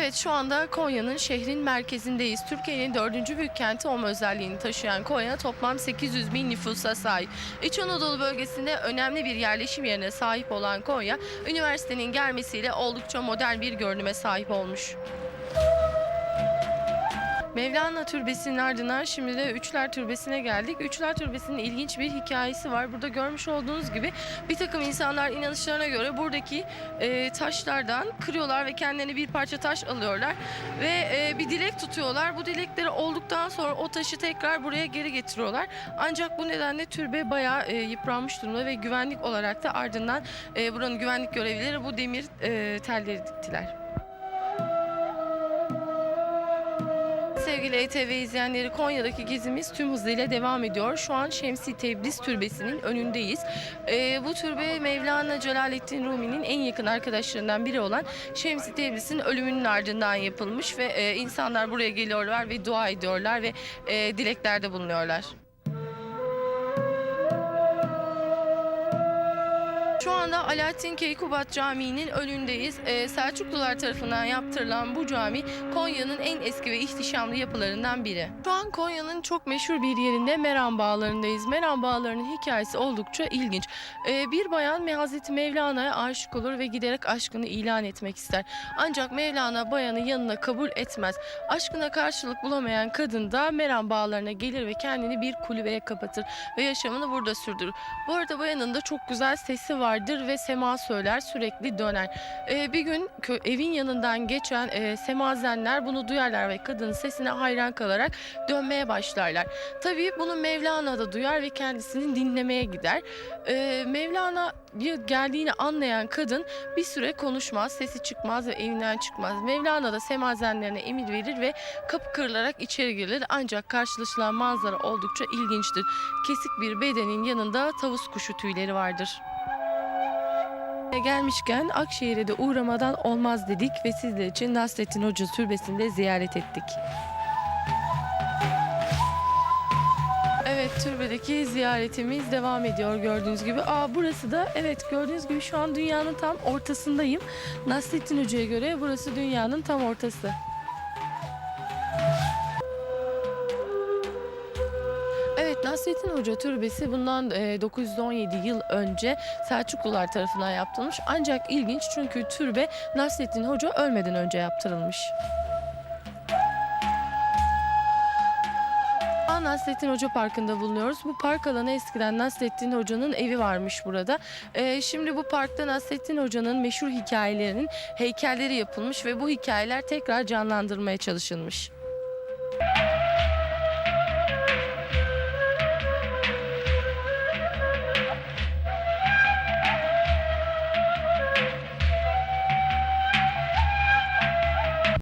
Evet şu anda Konya'nın şehrin merkezindeyiz. Türkiye'nin dördüncü büyük kenti olma özelliğini taşıyan Konya toplam 800 bin nüfusa sahip. İç Anadolu bölgesinde önemli bir yerleşim yerine sahip olan Konya, üniversitenin gelmesiyle oldukça modern bir görünüme sahip olmuş. Mevlana Türbesi'nin ardından şimdi de Üçler Türbesi'ne geldik. Üçler Türbesi'nin ilginç bir hikayesi var. Burada görmüş olduğunuz gibi bir takım insanlar inanışlarına göre buradaki e, taşlardan kırıyorlar ve kendilerine bir parça taş alıyorlar ve e, bir dilek tutuyorlar. Bu dilekleri olduktan sonra o taşı tekrar buraya geri getiriyorlar. Ancak bu nedenle türbe bayağı e, yıpranmış durumda ve güvenlik olarak da ardından e, buranın güvenlik görevlileri bu demir e, telleri diktiler. Sevgili ETV izleyenleri Konya'daki gezimiz tüm hızıyla devam ediyor. Şu an Şemsi Tebriz Türbesi'nin önündeyiz. Ee, bu türbe Mevlana Celaleddin Rumi'nin en yakın arkadaşlarından biri olan Şemsi Tebriz'in ölümünün ardından yapılmış ve e, insanlar buraya geliyorlar ve dua ediyorlar ve e, dileklerde bulunuyorlar. Şu anda Alaaddin Keykubat Camii'nin önündeyiz. Ee, Selçuklular tarafından yaptırılan bu cami Konya'nın en eski ve ihtişamlı yapılarından biri. Şu an Konya'nın çok meşhur bir yerinde Meram Bağları'ndayız. Meram Bağları'nın hikayesi oldukça ilginç. Ee, bir bayan Hazreti Mevlana'ya aşık olur ve giderek aşkını ilan etmek ister. Ancak Mevlana bayanı yanına kabul etmez. Aşkına karşılık bulamayan kadın da Meram Bağları'na gelir ve kendini bir kulübeye kapatır ve yaşamını burada sürdürür. Bu arada bayanın da çok güzel sesi vardır ve sema söyler sürekli döner. Ee, bir gün evin yanından geçen e, semazenler bunu duyarlar ve kadının sesine hayran kalarak dönmeye başlarlar. Tabii bunu Mevlana da duyar ve kendisini dinlemeye gider. Ee, Mevlana geldiğini anlayan kadın bir süre konuşmaz, sesi çıkmaz ve evinden çıkmaz. Mevlana da semazenlerine emir verir ve kapı kırılarak içeri girilir. Ancak karşılaşılan manzara oldukça ilginçtir. Kesik bir bedenin yanında tavus kuşu tüyleri vardır. Gelmişken Akşehir'e de uğramadan olmaz dedik ve sizler için Nasrettin Hoca Türbesi'nde ziyaret ettik. Evet türbedeki ziyaretimiz devam ediyor gördüğünüz gibi. Aa burası da evet gördüğünüz gibi şu an dünyanın tam ortasındayım. Nasrettin Hoca'ya göre burası dünyanın tam ortası. Nasrettin Hoca Türbesi bundan e, 917 yıl önce Selçuklular tarafından yaptırılmış. Ancak ilginç çünkü türbe Nasrettin Hoca ölmeden önce yaptırılmış. Nasrettin Hoca Parkı'nda bulunuyoruz. Bu park alanı eskiden Nasrettin Hoca'nın evi varmış burada. Ee, şimdi bu parkta Nasrettin Hoca'nın meşhur hikayelerinin heykelleri yapılmış ve bu hikayeler tekrar canlandırmaya çalışılmış.